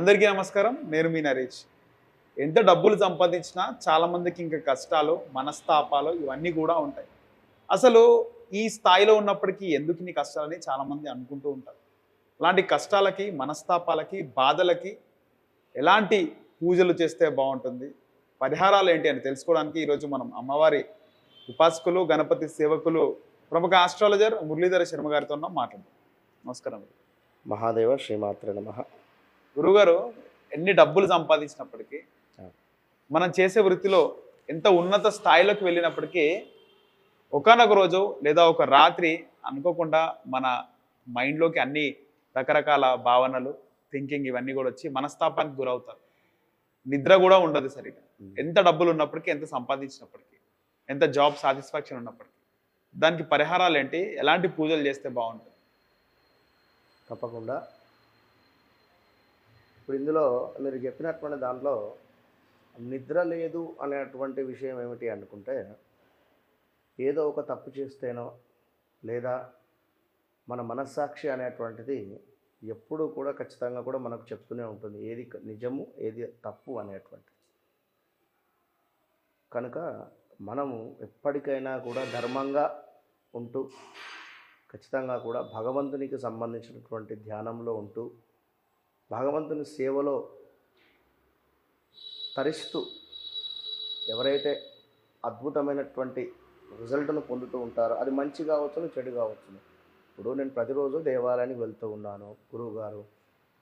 అందరికీ నమస్కారం. నేను మీ నరేష్. ఎంత డబ్బులు సంపాదించినా చాలామందికి ఇంకా కష్టాలు మనస్తాపాలు ఇవన్నీ కూడా ఉంటాయి. అసలు ఈ స్థాయిలో ఉన్నప్పటికీ ఎందుకు నీ కష్టాలని చాలామంది అనుకుంటూ ఉంటారు. అలాంటి కష్టాలకి మనస్తాపాలకి బాధలకి ఎలాంటి పూజలు చేస్తే బాగుంటుంది? పరిహారాలు ఏంటి అని తెలుసుకోవడానికి ఈరోజు మనం అమ్మవారి ఉపాసకులు గణపతి సేవకులు ప్రముఖ ఆస్ట్రాలజర్ మురళీధర శర్మ గారితో ఉన్నాం. మాట్లాడుతాం నమస్కారం. మహాదేవ శ్రీమాత్ర నమ. గురుగారు ఎన్ని డబ్బులు సంపాదించినప్పటికీ. మనం చేసే వృత్తిలో ఎంత ఉన్నత స్థాయిలోకి వెళ్ళినప్పటికీ ఒకనొక రోజు లేదా ఒక రాత్రి అనుకోకుండా మన మైండ్లోకి అన్ని రకరకాల భావనలు థింకింగ్ ఇవన్నీ కూడా వచ్చి మనస్తాపానికి గురవుతారు. నిద్ర కూడా ఉండదు సరిగా. ఎంత డబ్బులు ఉన్నప్పటికీ ఎంత సంపాదించినప్పటికీ ఎంత జాబ్ సాటిస్ఫాక్షన్ ఉన్నప్పటికీ దానికి పరిహారాలు ఏంటి? ఎలాంటి పూజలు చేస్తే బాగుంటుంది? తప్పకుండా. ఇప్పుడు ఇందులో మీరు చెప్పినటువంటి దాంట్లో నిద్ర లేదు అనేటువంటి విషయం ఏమిటి అనుకుంటే ఏదో ఒక తప్పు చేస్తేనో లేదా మన మనస్సాక్షి అనేటువంటిది ఎప్పుడూ కూడా ఖచ్చితంగా కూడా మనకు చెప్తూనే ఉంటుంది ఏది నిజము ఏది తప్పు అనేటువంటిది. కనుక మనము ఎప్పటికైనా కూడా ధర్మంగా ఉంటూ ఖచ్చితంగా కూడా భగవంతునికి సంబంధించినటువంటి ధ్యానంలో ఉంటూ భగవంతుని సేవలో తరిస్తూ ఎవరైతే అద్భుతమైనటువంటి రిజల్ట్ను పొందుతూ ఉంటారో అది మంచి కావచ్చును చెడు కావచ్చును. ఇప్పుడు నేను ప్రతిరోజు దేవాలయానికి వెళ్తూ ఉన్నాను. గురువుగారు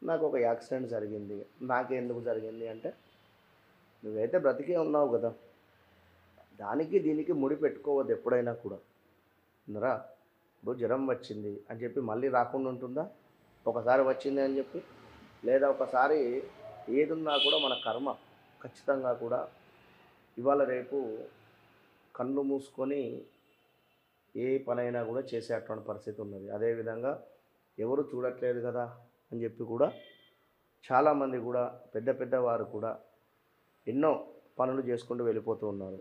నాకు ఒక యాక్సిడెంట్ జరిగింది. నాకెందుకు జరిగింది అంటే నువ్వైతే బ్రతికే ఉన్నావు కదా. దానికి దీనికి ముడి పెట్టుకోవద్దు ఎప్పుడైనా కూడా. నరా ఇప్పుడు జ్వరం వచ్చింది అని చెప్పి మళ్ళీ రాకుండా ఉంటుందా? ఒకసారి వచ్చింది అని చెప్పి లేదా ఒకసారి ఏదున్నా కూడా మన కర్మ ఖచ్చితంగా కూడా ఇవాళ రేపు కళ్ళు మూసుకొని ఏ పనైనా కూడా చేసేటువంటి పరిస్థితి ఉన్నది. అదేవిధంగా ఎవరు చూడట్లేదు కదా అని చెప్పి కూడా చాలామంది కూడా పెద్ద పెద్దవారు కూడా ఎన్నో పనులు చేసుకుంటూ వెళ్ళిపోతూ ఉన్నారు.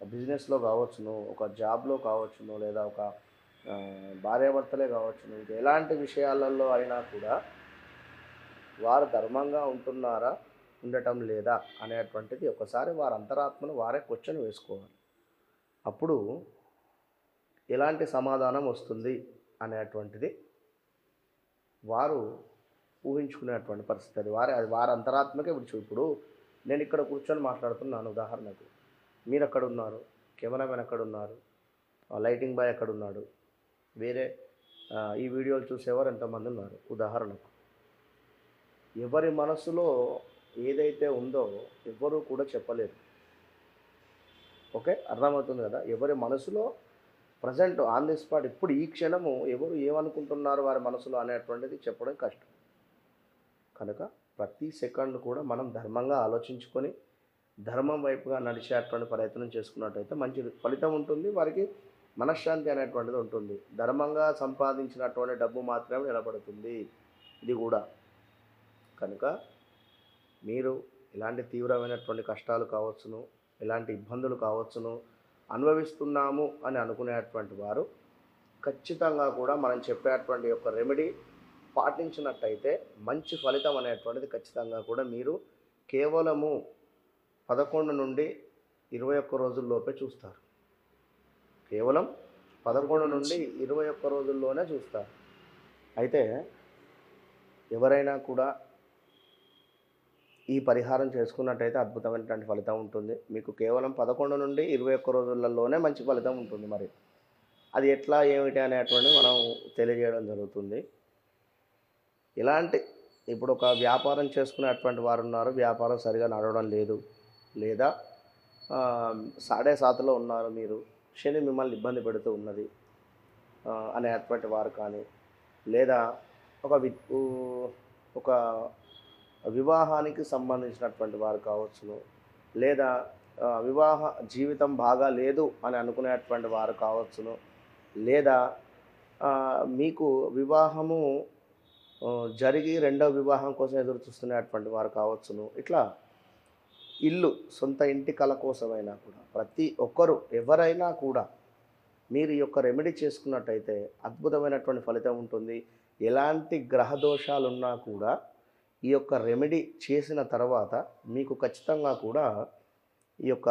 బిజినెస్లో కావచ్చును ఒక జాబ్లో కావచ్చును లేదా ఒక భార్యాభర్తలే కావచ్చును. ఇంకా ఎలాంటి విషయాలలో అయినా కూడా వారు ధర్మంగా ఉంటున్నారా? ఉండటం లేదా? అనేటువంటిది ఒకసారి వారి అంతరాత్మను వారే క్వశ్చన్ వేసుకోవాలి. అప్పుడు ఎలాంటి సమాధానం వస్తుంది? అనేటువంటిది వారు ఊహించుకునేటువంటి పరిస్థితి అది. వారి అది వారి అంతరాత్మకే విడిచి ఇప్పుడు నేను ఇక్కడ కూర్చొని మాట్లాడుతున్నాను ఉదాహరణకు. మీరు అక్కడ ఉన్నారు కెమెరామెన్ అక్కడ ఉన్నారు లైటింగ్ బాయ్ అక్కడ ఉన్నాడు వేరే ఈ వీడియోలు చూసేవారు ఎంతమంది ఉన్నారు? ఉదాహరణకు. ఎవరి మనసులో ఏదైతే ఉందో ఎవరు కూడా చెప్పలేరు. ఓకే? అర్థమవుతుంది కదా? ఎవరి మనసులో ప్రజెంట్ ఆన్ ది స్పాట్ ఇప్పుడు ఈ క్షణము ఎవరు ఏమనుకుంటున్నారు వారి మనసులో అనేటువంటిది చెప్పడం కష్టం. కనుక ప్రతి సెకండ్ కూడా మనం ధర్మంగా ఆలోచించుకొని ధర్మం వైపుగా నడిచేటువంటి ప్రయత్నం చేసుకున్నట్టయితే మంచి ఫలితం ఉంటుంది వారికి మనశ్శాంతి అనేటువంటిది ఉంటుంది. ధర్మంగా సంపాదించినటువంటి డబ్బు మాత్రమే నిలబడుతుంది. ఇది కూడా. కనుక మీరు ఎలాంటి తీవ్రమైనటువంటి కష్టాలు కావచ్చును ఎలాంటి ఇబ్బందులు కావచ్చును అనుభవిస్తున్నాము అని అనుకునేటువంటి వారు ఖచ్చితంగా కూడా మనం చెప్పేటువంటి యొక్క రెమెడీ పాటించినట్టయితే మంచి ఫలితం అనేటువంటిది ఖచ్చితంగా కూడా మీరు కేవలము పదకొండు నుండి ఇరవై ఒక్క రోజుల్లోపే చూస్తారు. కేవలం పదకొండు నుండి ఇరవై ఒక్క రోజుల్లోనే చూస్తారు. అయితే ఎవరైనా కూడా ఈ పరిహారం చేసుకున్నట్టయితే అద్భుతమైనటువంటి ఫలితం ఉంటుంది. మీకు కేవలం పదకొండు నుండి ఇరవై ఒక్క రోజులలోనే మంచి ఫలితం ఉంటుంది మరి. అది ఎట్లా ఏమిటి అనేటువంటి మనం తెలియజేయడం జరుగుతుంది. ఇలాంటి ఇప్పుడు ఒక వ్యాపారం చేసుకునేటువంటి వారు ఉన్నారు వ్యాపారం సరిగా నడవడం లేదు. లేదా సాడే సాతలో ఉన్నారు మీరు శని మిమ్మల్ని ఇబ్బంది పెడుతూ ఉన్నది అనేటువంటి వారు కానీ లేదా ఒక ఒక వివాహానికి సంబంధించినటువంటి వారు కావచ్చును. లేదా వివాహ జీవితం బాగా లేదు అని అనుకునేటువంటి వారు కావచ్చును. లేదా మీకు వివాహము జరిగి రెండవ వివాహం కోసం ఎదురు చూస్తున్నటువంటి వారు కావచ్చును. ఇట్లా ఇల్లు సొంత ఇంటి కళ కోసమైనా కూడా ప్రతి ఒక్కరు ఎవరైనా కూడా మీరు ఈ యొక్క రెమెడీ చేసుకున్నట్టయితే అద్భుతమైనటువంటి ఫలితం ఉంటుంది. ఎలాంటి గ్రహ దోషాలున్నా కూడా ఈ యొక్క రెమెడీ చేసిన తర్వాత మీకు ఖచ్చితంగా కూడా ఈ యొక్క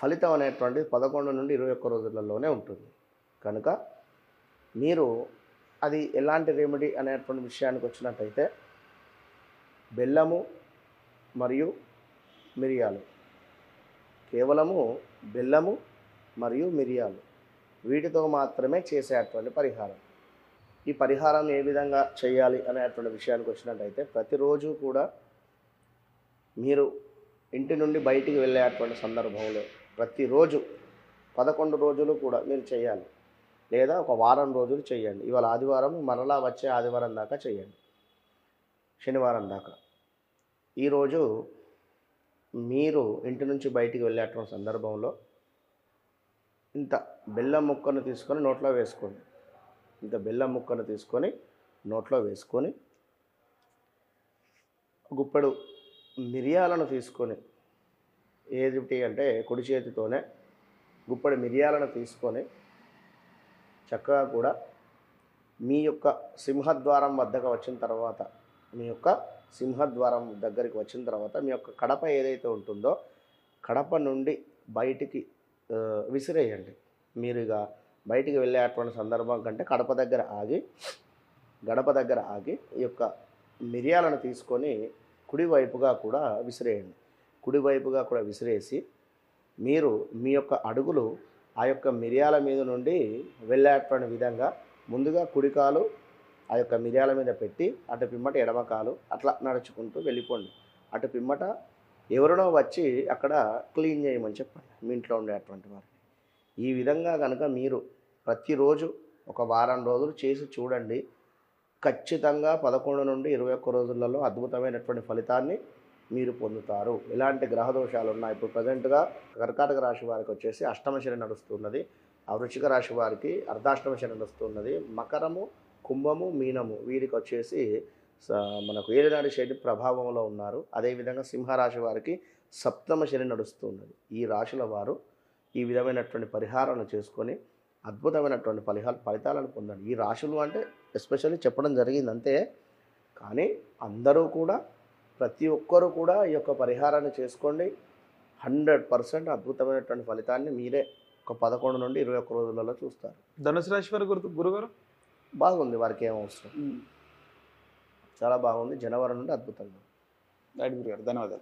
ఫలితం అనేటువంటిది పదకొండు నుండి ఇరవై ఒక్క రోజులలోనే ఉంటుంది. కనుక మీరు అది ఎలాంటి రెమెడీ అనేటువంటి విషయానికి వచ్చినట్టయితే బెల్లము మరియు మిరియాలు. కేవలము బెల్లము మరియు మిరియాలు వీటితో మాత్రమే చేసేటువంటి పరిహారం. ఈ పరిహారం ఏ విధంగా చేయాలి అనేటువంటి విషయానికి వచ్చినట్టయితే ప్రతిరోజు కూడా మీరు ఇంటి నుండి బయటికి వెళ్ళేటువంటి సందర్భంలో ప్రతిరోజు పదకొండు రోజులు కూడా మీరు చేయాలి. లేదా ఒక వారం రోజులు చేయండి. ఇవాళ ఆదివారం మరలా వచ్చే ఆదివారం దాకా చేయండి. శనివారం దాకా. ఈరోజు మీరు ఇంటి నుంచి బయటికి వెళ్ళేటువంటి సందర్భంలో ఇంత బెల్లం ముక్కను తీసుకొని నోట్లో వేసుకోండి. ఇంత బెల్లం ముక్కను తీసుకొని నోట్లో వేసుకొని గుప్పెడు మిరియాలను తీసుకొని ఏది అంటే కుడి చేతితోనే గుప్పెడు మిరియాలను తీసుకొని చక్కగా కూడా మీ యొక్క సింహద్వారం వద్దకు వచ్చిన తర్వాత మీ యొక్క సింహద్వారం దగ్గరికి వచ్చిన తర్వాత మీ యొక్క కడప ఏదైతే ఉంటుందో కడప నుండి బయటికి విసిరేయండి. మీరుగా బయటికి వెళ్ళేటువంటి సందర్భం కంటే కడప దగ్గర ఆగి గడప దగ్గర ఆగి ఈ యొక్క మిరియాలను తీసుకొని కుడివైపుగా కూడా విసిరేయండి. కుడివైపుగా కూడా విసిరేసి మీరు మీ యొక్క అడుగులు ఆ యొక్క మిరియాల మీద నుండి వెళ్ళేటువంటి విధంగా ముందుగా కుడికాలు ఆ యొక్క మిరియాల మీద పెట్టి అటు పిమ్మట ఎడమకాలు అట్లా నడుచుకుంటూ వెళ్ళిపోండి. అటు పిమ్మట ఎవరినో వచ్చి అక్కడ క్లీన్ చేయమని చెప్పండి మీ ఇంట్లో ఉండేటువంటి వారు. ఈ విధంగా కనుక మీరు ప్రతిరోజు ఒక వారం రోజులు చేసి చూడండి. ఖచ్చితంగా పదకొండు నుండి ఇరవై ఒక్క రోజులలో అద్భుతమైనటువంటి ఫలితాన్ని మీరు పొందుతారు. ఎలాంటి గ్రహ దోషాలు ఉన్నాయి. ఇప్పుడు ప్రజెంట్గా కర్కాటక రాశి వారికి వచ్చేసి అష్టమ శని నడుస్తున్నది. ఆ వృశ్చిక రాశి వారికి అర్ధాష్టమ శని నడుస్తున్నది. మకరము కుంభము మీనము వీరికి వచ్చేసి మనకు ఏలినాటి శని ప్రభావంలో ఉన్నారు. అదేవిధంగా సింహరాశి వారికి సప్తమ శని నడుస్తున్నది. ఈ రాశుల వారు ఈ విధమైనటువంటి పరిహారాలను చేసుకొని అద్భుతమైనటువంటి ఫలిహాలు ఫలితాలను పొందండి. ఈ రాశులు అంటే ఎస్పెషల్లీ చెప్పడం జరిగింది అంతే కానీ అందరూ కూడా ప్రతి ఒక్కరూ కూడా ఈ యొక్క పరిహారాన్ని చేసుకోండి. హండ్రెడ్ పర్సెంట్ అద్భుతమైనటువంటి ఫలితాన్ని మీరే ఒక పదకొండు నుండి ఇరవై ఒక్క రోజులలో చూస్తారు. ధనుసు రాశి వారి గురు గురుగారు? బాగుంది వారికి ఏం అవసరం. చాలా బాగుంది జనవరి నుండి అద్భుతంగా రైట్ గురుగారు ధన్యవాదాలు.